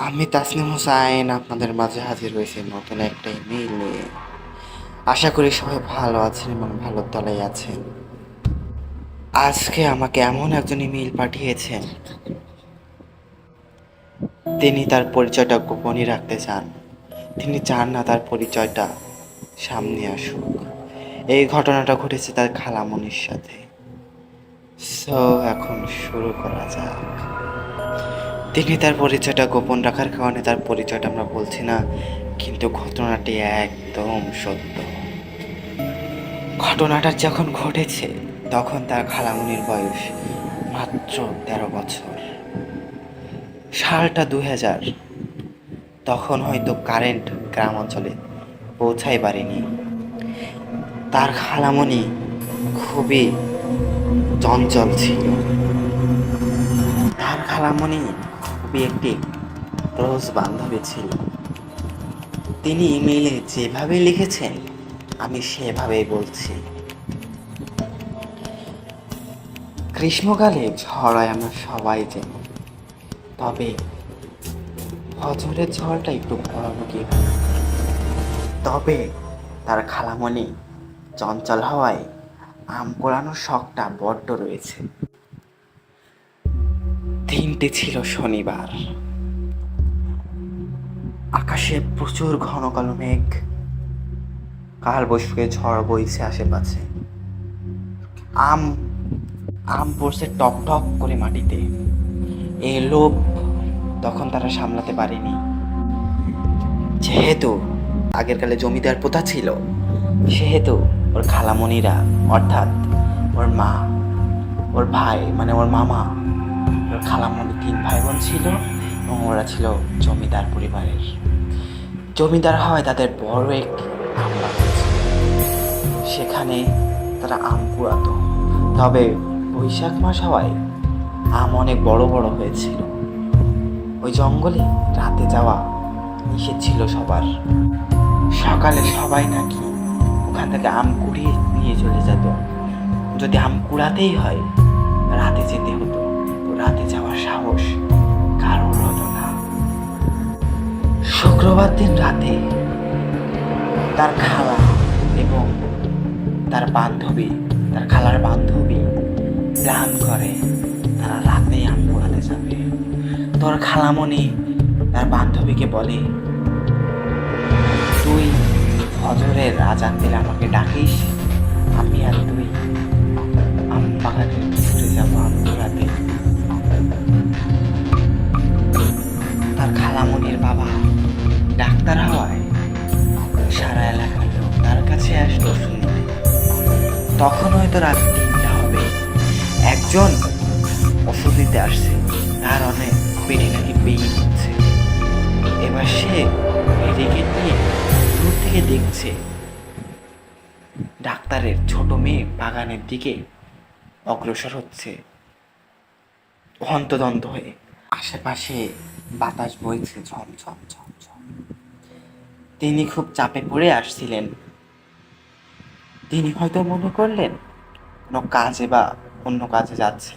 আমি তাসনিম হোসাইন আপনাদের মাঝে হাজির হয়েছি নতুন একটা ইমেইল নিয়ে। আশা করি সবাই ভালো আছেন এবং ভালো তলায় আছেন। আজকে আমাকে এমন একজন ইমেইল পাঠিয়েছেন। তিনি তার পরিচয়টা গোপনই রাখতে চান। তিনি চান না তার পরিচয়টা সামনে আসুক। এই ঘটনাটা ঘটেছে তার খালামনির সাথে। সো এখন শুরু করা যাক। তিনি তার পরিচয়টা গোপন রাখার কারণে তার পরিচয়টা আমরা বলছি না, কিন্তু ঘটনাটি একদম সত্য। ঘটনাটা যখন ঘটেছে, তখন তার খালামুনির বয়স মাত্র তেরো বছর। সালটা দু হাজার। তখন হয়তো কারেন্ট গ্রাম অঞ্চলে পৌঁছাই পারেনি তার খালামণি খুবই চঞ্চল ছিল। তার খালামণি খুবই একটি ক্লোজ বান্ধবী ছিল। তিনি ইমেইলে যেভাবে লিখেছেন, আমি সেভাবেই বলছি। গ্রীষ্মকালে ঝড় হয়, আমরা সবাই জানি। তবে হজরের ঝড়টা একটু ভয়ানকই। তবে তার খালামণি চঞ্চল হওয়ায় আম কোড়ানোর শখটা বড্ড রয়েছে। দিনটি ছিল শনিবার। আকাশে প্রচুর ঘন কালো মেঘ। কাল বৈশাখে ঝড় বইছে আশেপাশে। আম আম পড়ছে টপ টপ করে মাটিতে। এই লোভ তখন তারা সামলাতে পারেনি। যেহেতু আগের কালে জমিদার প্রথা ছিল, সেহেতু ওর খালামণিরা, অর্থাৎ ওর মা, ওর ভাই মানে ওর মামা খালামণি তিন ভাই বোন ছিল এবং ওরা ছিল জমিদার পরিবারের। জমিদার হওয়ায় তাদের বড় এক আম বাগান ছিল সেখানে তারা আম কুড়াতো। তবে বৈশাখ মাস হওয়ায় আম অনেক বড় বড় হয়েছিল। ওই জঙ্গলে রাতে যাওয়া নিষেধ ছিল সবার। সকালে সবাই নাকি ওখান থেকে আম কুড়িয়ে নিয়ে চলে যেত। যদি আম কুড়াতেই হয়, রাতে যেতে হতো। রাতে যাওয়ার সাহস কারোর হতো না। শুক্রবার দিন রাতে তার খালা এবং তার বান্ধবী, তার খালার বান্ধবী প্ল্যান করে তারা রাতেই আম যাবে। তোর খালামণি তার বান্ধবীকে বলে, তুই ফজরের আজান দিলে আমাকে ডাকিস, আমি আর তুই তখন হয়তো রাত তিনটা হবে। একজন ওষুধ দিতে আসছে, তার অনেক পেটে নাকি পেয়ে হচ্ছে। এবার সে মেডিকেট নিয়ে দূর থেকে দেখছে ডাক্তারের ছোট মেয়ে বাগানের দিকে অগ্রসর হচ্ছে। হন্তদন্ত হয়ে আশেপাশে বাতাস বইছে, ঝমঝম ঝমঝম। তিনি খুব চাপে পড়ে আসছিলেন। তিনি হয়তো মনে করলেন, কোনো কাজে বা অন্য কাজে যাচ্ছে।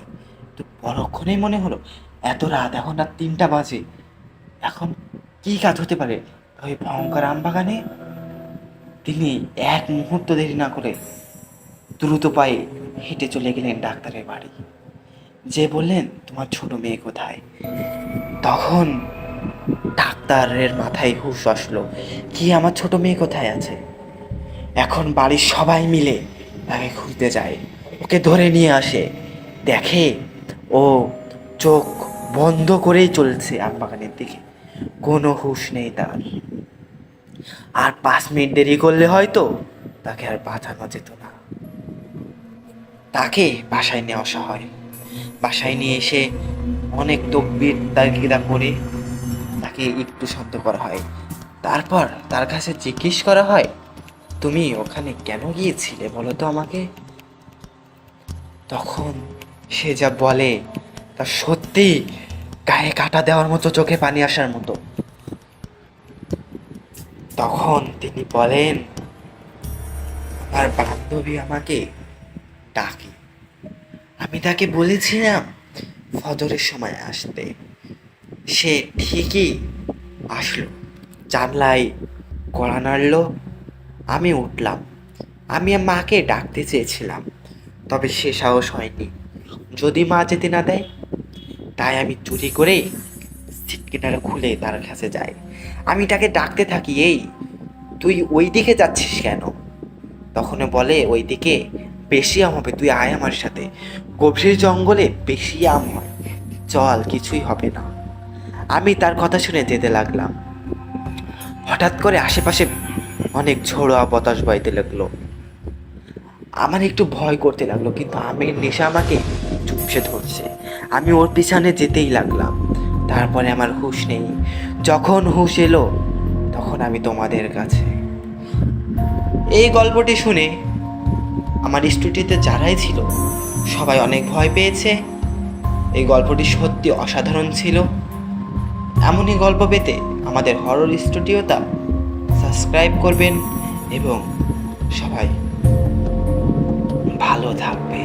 তো পরক্ষণেই মনে হলো, এত রাত, এখন রাত তিনটা বাজে। এখন কি কাজ হতে পারে? ওই ভয়ঙ্কর আম বাগানে তিনি এক মুহূর্ত দেরি না করে দ্রুত পায়ে হেঁটে চলে গেলেন ডাক্তারের বাড়ি। যে বললেন, তোমার ছোট মেয়ে কোথায়? তখন ডাক্তারের মাথায় হুশ আসলো, কি, আমার ছোট মেয়ে কোথায় আছে? এখন বাড়ির সবাই মিলে তাকে খুঁজতে যায়। ওকে ধরে নিয়ে আসে। দেখে ও চোখ বন্ধ করেই চলছে আম বাগানের দিকে। কোনো হুঁশ নেই তার। আর পাঁচ মিনিট দেরি করলে হয়তো তাকে আর বাঁচানো যেত না। তাকে বাসায় নিয়ে আসা হয়। বাসায় নিয়ে এসে অনেক তকবির তাগিদা করে তাকে একটু শান্ত করা হয়। তারপর তার কাছে জিজ্ঞেস করা হয় তুমি ওখানে কেন গিয়েছিলে বলো তো আমাকে? তখন সে যা বলে, তা সত্যি গায়ে কাটা দেওয়ার মতো, চোখে পানি আসার মতো। তখন তিনি বলেন, আমার বান্ধবী আমাকে ডাকে। আমি তাকে বলেছিলাম ফজরের সময় আসতে। সে ঠিকই আসলো। জানলায় কড়া নাড়লো আমি উঠলাম। আমি মাকে ডাকতে চেয়েছিলাম, তবে সে সাহস হয়নি। যদি মা যেতে না দেয়, তাই আমি চুরি করে সিটকেনাটা খুলে তার কাছে যাই। আমি তাকে ডাকতে থাকি, এই, তুই ওই দিকে যাচ্ছিস কেন? তখন বলে, ওই দিকে বেশি আম হবে, তুই আয় আমার সাথে। গভীর জঙ্গলে বেশি আম হয়, চল, কিছুই হবে না। আমি তার কথা শুনে যেতে লাগলাম। হঠাৎ করে আশেপাশে অনেক ঝোড়ো বাতাস বাইতে লাগল। আমার একটু ভয় করতে লাগল, কিন্তু আমের নেশা আমাকে চুপসে ধরছে। আমি ওর পিছনে যেতেই লাগলাম। তারপরে আমার হুঁশ নেই। যখন হুঁশ এলো, তখন আমি তোমাদের কাছে। এই গল্পটি শুনে আমার স্টুডিওতে যারাই ছিল, সবাই অনেক ভয় পেয়েছে। এই গল্পটি সত্যি অসাধারণ ছিল। এমনই গল্প পেতে আমাদের হরর স্টুডিওটা সাবস্ক্রাইব করবেন এবং সবাই ভালো থাকবে